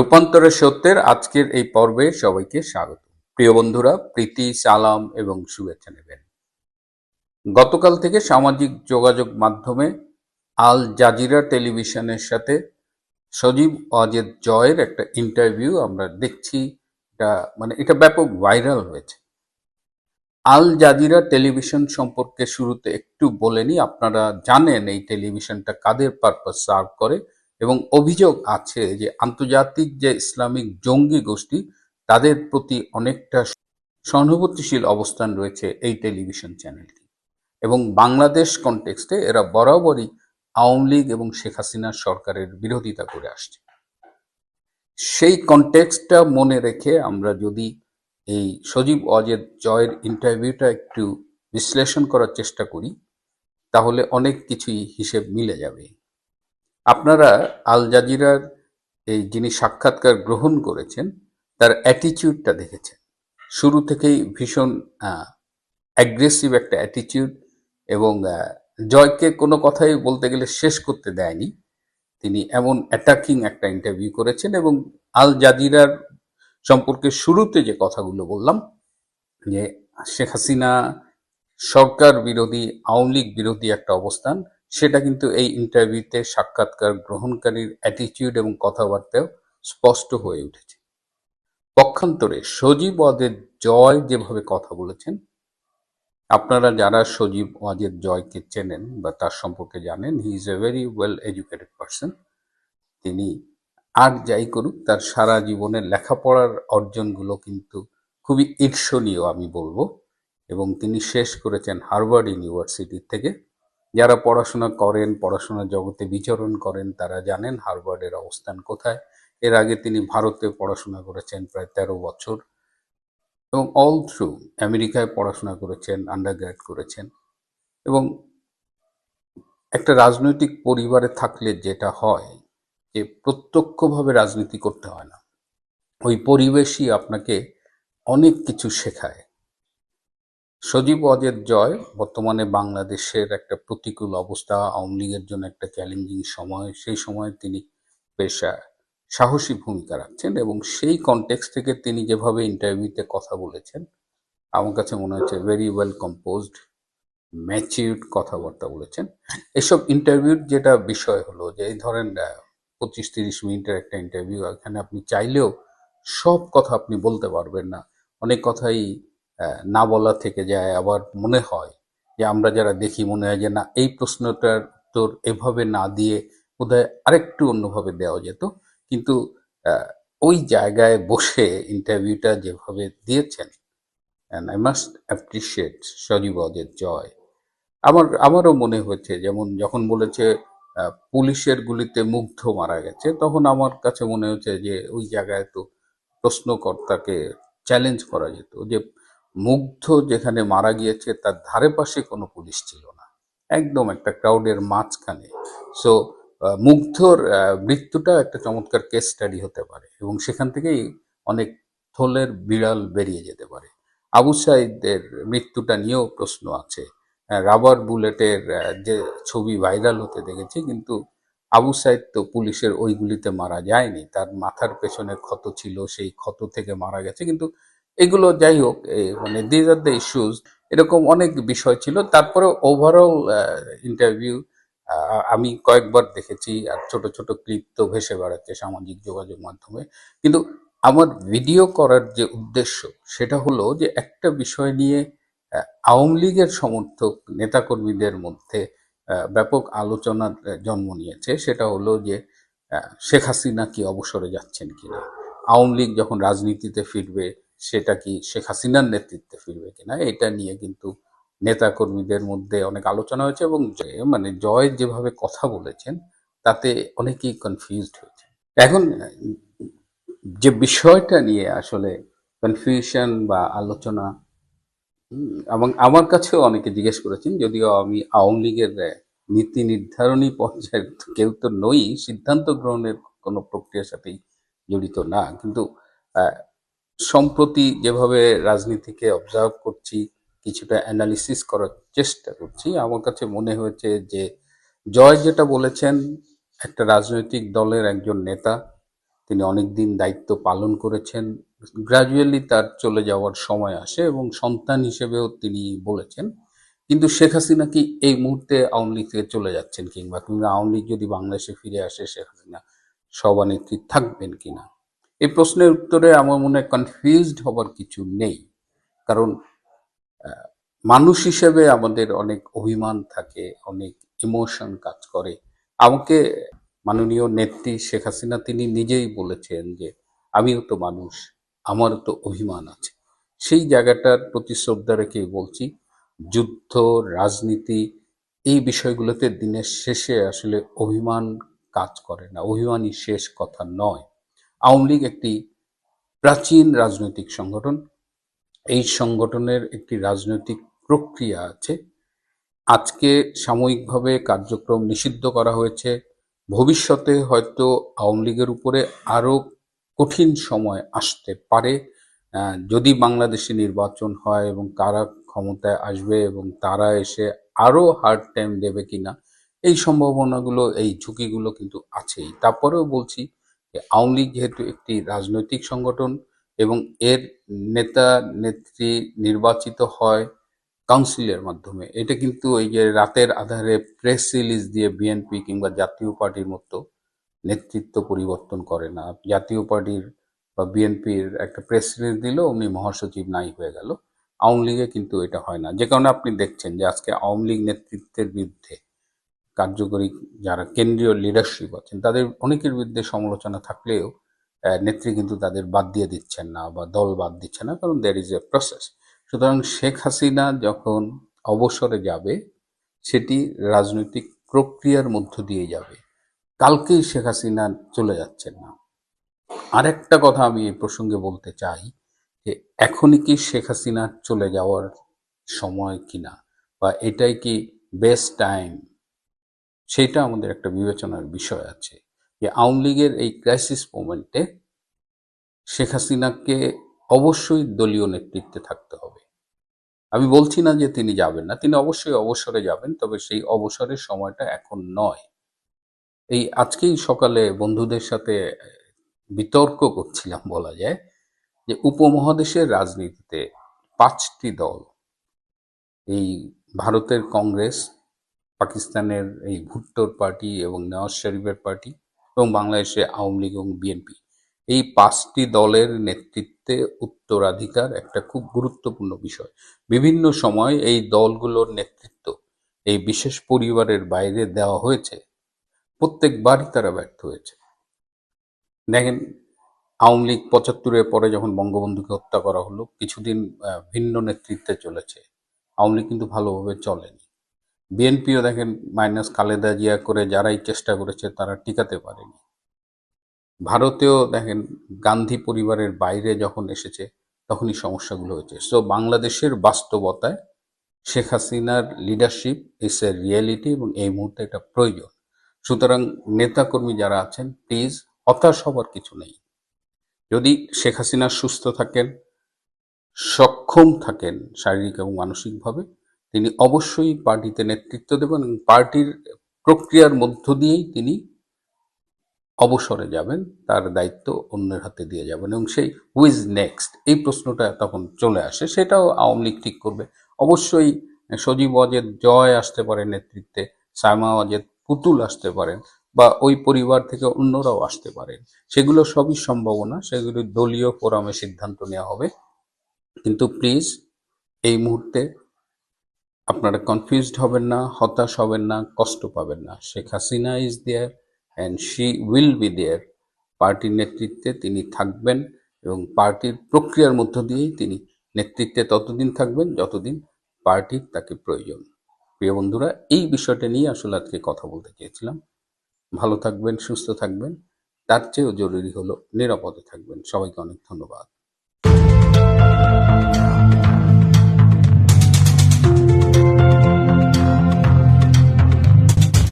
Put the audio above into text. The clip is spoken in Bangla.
রূপান্তরের সত্যের আজকের এই পর্বে সবাইকে স্বাগত। প্রিয় বন্ধুরা, প্রীতি, সালাম এবং শুভেচ্ছা নেবেন। গতকাল থেকে সামাজিক যোগাযোগ মাধ্যমে আল জাজিরা টেলিভিশনের সাথে সজীব অজেদ জয়ের একটা ইন্টারভিউ আমরা দেখছি। এটা মানে এটা ব্যাপক ভাইরাল হয়েছে। আল জাজিরা টেলিভিশন সম্পর্কে শুরুতে একটু বলে নিই, আপনারা জানেন এই টেলিভিশনটা কাদের পারপাস সার্ভ করে। এবং অভিযোগ আছে যে আন্তর্জাতিক যে ইসলামিক জঙ্গি গোষ্ঠী, তাদের প্রতি অনেকটা সহানুভূতিশীল অবস্থান রয়েছে এই টেলিভিশন চ্যানেলটি। এবং বাংলাদেশ কনটেক্সটে এরা বরাবরই আওয়ামী লীগ এবং শেখ হাসিনার সরকারের বিরোধিতা করে আসছে। সেই কনটেক্সটটা মনে রেখে আমরা যদি এই সজীব অজেদ জয়ের ইন্টারভিউটা একটু বিশ্লেষণ করার চেষ্টা করি, তাহলে অনেক কিছুই হিসেব মিলে যাবে। আপনারা আল জাজিরার এই যিনি সাক্ষাৎকার গ্রহণ করেছেন, তার অ্যাটিটিউডটা দেখেছেন। শুরু থেকেই ভীষণ অ্যাগ্রেসিভ একটা অ্যাটিটিউড এবং জয়কে কোনো কথাই বলতে গেলে শেষ করতে দেয়নি। তিনি এমন অ্যাটাকিং একটা ইন্টারভিউ করেছেন এবং আল জাজিরার সম্পর্কে শুরুতে যে কথাগুলো বললাম, যে শেখ হাসিনা সরকার বিরোধী, আওয়ামী লীগ বিরোধী একটা অবস্থান সেটা কিন্তু এই ইন্টারভিউতে সাক্ষাৎকার গ্রহণকারীর অ্যাটিটিউড এবং কথাবার্তাও স্পষ্ট হয়ে উঠেছে। পক্ষান্তরে সজীব ওয়াজেদ জয় যেভাবে কথা বলেছেন, আপনারা যারা সজীব ওয়াজেদ জয়কে চেনেন বা তার সম্পর্কে জানেন he is a very well educated person তিনি আর যাই করুক, তার সারা জীবনের লেখাপড়ার অর্জনগুলো কিন্তু খুবই ঈর্ষণীয় আমি বলব, এবং তিনি শেষ করেছেন হার্ভার্ড ইউনিভার্সিটি থেকে। যারা পড়াশোনা করেন, পড়াশোনার জগতে বিচরণ করেন, তারা জানেন হার্ভার্ডের অবস্থান কোথায়। এর আগে তিনি ভারতে পড়াশোনা করেছেন প্রায় তেরো বছর। এবং অল থ্রু আমেরিকায় পড়াশোনা করেছেন, আন্ডারগ্র্যাড করেছেন। এবং একটা রাজনৈতিক পরিবারে থাকলে যেটা হয় যে প্রত্যক্ষভাবে রাজনীতি করতে হয় না। ওই পরিবেশই আপনাকে অনেক কিছু শেখায়। সজীব অজের জয়, বর্তমানে বাংলাদেশের একটা প্রতিকূল অবস্থা, আওয়ামী লীগের জন্য একটা চ্যালেঞ্জিং সময়, সেই সময় তিনি পেশা সাহসী ভূমিকা রাখছেন এবং সেই কনটেক্স থেকে তিনি যেভাবে ইন্টারভিউতে কথা বলেছেন, আমার কাছে মনে হচ্ছে ভেরি ওয়েল কম্পোজড ম্যাচিউড কথাবার্তা বলেছেন। এসব ইন্টারভিউর যেটা বিষয় হলো যে, এই ধরেন পঁচিশ তিরিশ মিনিটের একটা ইন্টারভিউ এখানে আপনি চাইলেও সব কথা আপনি বলতে পারবেন না। অনেক কথাই না বলা থেকে যায়, আবার মনে হয় যে আমরা যারা দেখি, মনে হয় যে না, এই প্রশ্নটার উত্তর এভাবে না দিয়ে বোধহয় আরেকটু অন্যভাবে দেওয়া যেত। কিন্তু ওই জায়গায় বসে ইন্টারভিউটা যেভাবে দিয়েছেন and I must appreciate Sajeeb Wazed Joy আমার, আমারও মনে হয়েছে, যেমন যখন বলেছে পুলিশের গুলিতে মুগ্ধ মারা গেছে, তখন আমার কাছে মনে হচ্ছে যে ওই জায়গায় তো প্রশ্নকর্তাকে চ্যালেঞ্জ করা যেত, যে মুগ্ধ যেখানে মারা গিয়েছে, তার ধারে পাশে কোনো পুলিশ ছিল না। একদম একটা ক্রাউডের মাঝখানে। সো মুগ্ধর মৃত্যুটা একটা চমৎকার কেস স্টাডি হতে পারে এবং সেখান থেকেই অনেক থলের বিড়াল বেরিয়ে যেতে পারে। আবু সাইদের মৃত্যুটা নিয়েও প্রশ্ন আছে। রাবার বুলেটের যে ছবি ভাইরাল হতে দেখেছি, কিন্তু আবু সাইদ তো পুলিশের ওই গুলিতে মারা যায়নি। তার মাথার পেছনে ক্ষত ছিল, সেই ক্ষত থেকে মারা গেছে। কিন্তু এগুলো যাই হোক মানে দিজ আর দ্য ইস্যুজ এরকম অনেক বিষয় ছিল। তারপরে ওভারঅল ইন্টারভিউ আমি কয়েকবার দেখেছি আর ছোট ছোট ক্লিপ তো ভেসে বেড়াচ্ছে সামাজিক যোগাযোগ মাধ্যমে। কিন্তু আমার ভিডিও করার যে উদ্দেশ্য, সেটা হলো যে একটা বিষয় নিয়ে আওয়ামী লীগের সমর্থক নেতাকর্মীদের মধ্যে ব্যাপক আলোচনার জন্ম নিয়েছে। সেটা হলো যে শেখ হাসিনা কি অবসরে যাচ্ছেন কিনা? আওয়ামী লীগ যখন রাজনীতিতে ফিরবে সেটা কি শেখ হাসিনার নেতৃত্বে ফিরবে কিনা, এটা নিয়ে কিন্তু নেতাকর্মীদের মধ্যে অনেক আলোচনা হয়েছে এবং মানে জয় যেভাবে কথা বলেছেন, তাতে অনেকেই কনফিউজড হয়েছে। এখন, যে বিষয়টা নিয়ে আসলে কনফিউশন বা আলোচনা এবং আমার কাছেও অনেকে জিজ্ঞেস করেছেন, যদিও আমি আওয়ামী লীগের নীতি নির্ধারণী পর্যায়ের কেউ তো নই, সিদ্ধান্ত গ্রহণের কোনো প্রক্রিয়ার সাথেই জড়িত না, কিন্তু সম্প্রতি যেভাবে রাজনীতিকে অবজার্ভ করছি, কিছুটা অ্যানালিসিস করার চেষ্টা করছি। আমার কাছে মনে হয়েছে যে, জয় যেটা বলেছেন, একটা রাজনৈতিক দলের একজন নেতা, তিনি অনেক দিন দায়িত্ব পালন করেছেন। গ্রাজুয়ালি তার চলে যাওয়ার সময় আসে এবং সন্তান হিসেবেও তিনি বলেছেন। কিন্তু শেখ হাসিনা কি এই মুহূর্তে আওয়ামী লীগ থেকে চলে যাচ্ছেন কিংবা কিংবা আওয়ামী লীগ যদি বাংলাদেশে ফিরে আসে, শেখ হাসিনা সভানেত্রী থাকবেন কিনা? এই প্রশ্নের উত্তরে আমার মনে কনফিউজড হবার কিছু নেই। কারণ মানুষ হিসেবে আমাদের অনেক অভিমান থাকে, অনেক ইমোশন কাজ করে। আমাকে মাননীয় নেত্রী শেখ হাসিনা, তিনি নিজেই বলেছেন যে, আমিও তো মানুষ, আমারও তো অভিমান আছে। সেই জায়গাটার প্রতি শ্রদ্ধা রেখে বলছি, যুদ্ধ, রাজনীতি, এই বিষয়গুলোতে দিনের শেষে আসলে অভিমান কাজ করে না। অভিমানই শেষ কথা নয়। আওয়ামী লীগ একটি প্রাচীন রাজনৈতিক সংগঠন। এই সংগঠনের একটি রাজনৈতিক প্রক্রিয়া আছে। আজকে সাময়িকভাবে কার্যক্রম নিষিদ্ধ করা হয়েছে। ভবিষ্যতে হয়তো আওয়ামী লীগের উপরে আরও কঠিন সময় আসতে পারে। যদি বাংলাদেশে নির্বাচন হয় এবং কারা ক্ষমতায় আসবে এবং তারা এসে আরও হার্ড টাইম দেবে কিনা, এই সম্ভাবনাগুলো, এই ঝুঁকিগুলো কিন্তু আছেই। তারপরেও বলছি আওয়ামী লীগ যেহেতু একটি রাজনৈতিক সংগঠন এবং এর নেতা, নেত্রী নির্বাচিত হয় কাউন্সিলের মাধ্যমে, এটা কিন্তু এই যে রাতের আধারে প্রেস রিলিজ দিয়ে বিএনপি কিংবা জাতীয় পার্টির মতো নেতৃত্ব পরিবর্তন করে না। জাতীয় পার্টির বা বিএনপির একটা প্রেস রিলিজ দিল উনি মহাসচিব নাই হয়ে গেল। আওয়ামী লীগে কিন্তু এটা হয় না। যে কারণে আপনি দেখছেন যে আজকে আওয়ামী লীগ নেতৃত্বের বিরুদ্ধে কার্যকরী যারা কেন্দ্রীয় লিডারশিপ আছেন, তাদের অনেকের বিরুদ্ধে সমালোচনা থাকলেও নেত্রী কিন্তু তাদের বাদ দিয়ে দিচ্ছেন না বা দল বাদ দিচ্ছে না, কারণ দ্যার ইজ এ প্রসেস সুতরাং শেখ হাসিনা যখন অবসরে যাবে, সেটি রাজনৈতিক প্রক্রিয়ার মধ্য দিয়ে যাবে। কালকেই শেখ হাসিনা চলে যাচ্ছেন না। আরেকটা কথা আমি এই প্রসঙ্গে বলতে চাই, যে এখনই কি শেখ হাসিনা চলে যাওয়ার সময় কিনা? বা এটাই কি বেস্ট টাইম সেটা আমাদের একটা বিবেচনার বিষয় আছে যে আওয়ামী লীগের এই ক্রাইসিস মোমেন্টে শেখ হাসিনাকে অবশ্যই দলীয় নেতৃত্বে থাকতে হবে। আমি বলছি না যে তিনি যাবেন না, তিনি অবশ্যই অবসরে যাবেন, তবে সেই অবসরের সময়টা এখন নয়। এই আজকেই সকালে বন্ধুদের সাথে বিতর্ক করছিলাম বলা যায় যে উপমহাদেশের রাজনীতিতে পাঁচটি দল, এই ভারতের কংগ্রেস পাকিস্তানের এই ভুট্টোর পার্টি এবং নওয়াজ শরীফের পার্টি এবং বাংলাদেশে আওয়ামী লীগ এবং বিএনপি এই পাঁচটি দলের নেতৃত্বে উত্তরাধিকার একটা খুব গুরুত্বপূর্ণ বিষয়। বিভিন্ন সময় এই দলগুলোর নেতৃত্ব এই বিশেষ পরিবারের বাইরে দেওয়া হয়েছে। প্রত্যেকবারই তারা ব্যর্থ হয়েছে। দেখেন, আওয়ামী লীগ পঁচাত্তরের পরে যখন বঙ্গবন্ধুকে হত্যা করা হলো, কিছুদিন ভিন্ন নেতৃত্বে চলেছে। আওয়ামী লীগ কিন্তু ভালোভাবে চলেনি। বিএনপিও দেখেন মাইনাস খালেদা জিয়া করে যারাই চেষ্টা করেছে, তারা টিকাতে পারেনি। ভারতেও দেখেন গান্ধী পরিবারের বাইরে যখন এসেছে, তখনই সমস্যাগুলো হয়েছে। সো বাংলাদেশের বাস্তবতায় শেখ হাসিনার লিডারশিপ ইস এ রিয়েলিটি এবং এই মুহূর্তে এটা প্রয়োজন। সুতরাং নেতাকর্মী যারা আছেন প্লিজ হতাশ হবার কিছু নেই। যদি শেখ হাসিনা সুস্থ থাকেন, সক্ষম থাকেন শারীরিক এবং মানসিকভাবে তিনি অবশ্যই পার্টিতে নেতৃত্ব দেবেন এবং পার্টির প্রক্রিয়ার মধ্য দিয়েই তিনি অবসরে যাবেন, তার দায়িত্ব অন্যের হাতে দিয়ে যাবেন এবং সেই হুইজ নেক্সট এই প্রশ্নটা তখন চলে আসে, সেটাও আওয়ামী লীগ ঠিক করবে। অবশ্যই সজীব অজেদ জয় আসতে পারে নেতৃত্বে, সাইমা অজেদ পুতুল আসতে পারেন বা ওই পরিবার থেকে অন্যরাও আসতে পারেন। সেগুলো সবই সম্ভাবনা, সেগুলি দলীয় ফোরামে সিদ্ধান্ত নেওয়া হবে। কিন্তু প্লিজ এই মুহূর্তে আপনারা কনফিউজড হবেন না, হতাশ হবেন না, কষ্ট পাবেন না। Sheikh Hasina is there and she will be there পার্টির নেতৃত্বে তিনি থাকবেন এবং পার্টির প্রক্রিয়ার মধ্য দিয়েই তিনি নেতৃত্বে ততদিন থাকবেন যতদিন পার্টির তাকে প্রয়োজন। প্রিয় বন্ধুরা, এই বিষয়টা নিয়ে আসলে আজকে কথা বলতে চেয়েছিলাম। ভালো থাকবেন, সুস্থ থাকবেন। তার চেয়েও জরুরি হলো নিরাপদে থাকবেন। সবাইকে অনেক ধন্যবাদ।